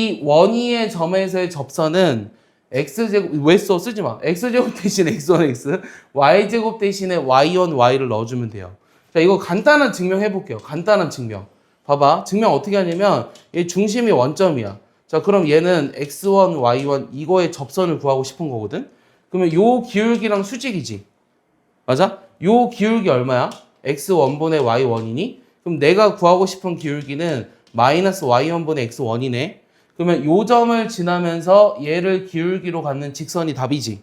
이 원위의 점에서의 접선은 x제곱 왜 써? 쓰지 마. x제곱 대신에 x1x, y제곱 대신에 y1, y를 넣어주면 돼요. 자, 이거 간단한 증명 해볼게요. 간단한 증명. 봐봐. 증명 어떻게 하냐면 얘 중심이 원점이야. 자, 그럼 얘는 x1, y1 이거의 접선을 구하고 싶은 거거든. 그러면 요 기울기랑 수직이지. 맞아? 요 기울기 얼마야? x1분의 y1이니? 그럼 내가 구하고 싶은 기울기는 마이너스 y1분의 x1이네. 그러면 요 점을 지나면서 얘를 기울기로 갖는 직선이 답이지.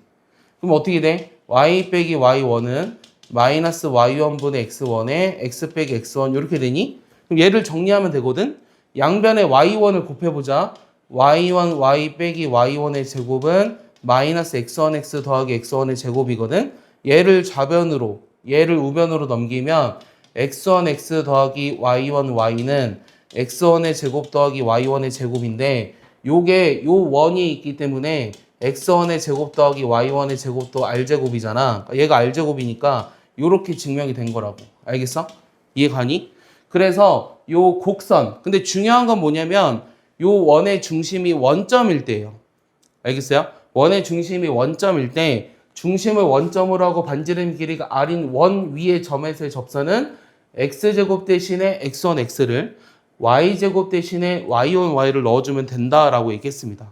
그럼 어떻게 돼? y 빼기 y1은 마이너스 y1분의 x1에 x 빼기 x1 이렇게 되니? 그럼 얘를 정리하면 되거든? 양변에 y1을 곱해보자. y1, y 빼기 y1의 제곱은 마이너스 x1x 더하기 x1의 제곱이거든? 얘를 좌변으로, 얘를 우변으로 넘기면 x1x 더하기 y1, y는 x1의 제곱 더하기 y1의 제곱인데 요게 요 원이 있기 때문에 x1의 제곱 더하기 y1의 제곱도 r제곱이잖아. 얘가 r제곱이니까 요렇게 증명이 된 거라고. 알겠어? 이해 가니? 그래서 요 곡선. 근데 중요한 건 뭐냐면 요 원의 중심이 원점일 때예요. 알겠어요? 원의 중심이 원점일 때 중심을 원점으로 하고 반지름 길이가 r인 원 위의 점에서의 접선은 x제곱 대신에 x1x를 y제곱 대신에 y1y를 넣어주면 된다라고 얘기했습니다.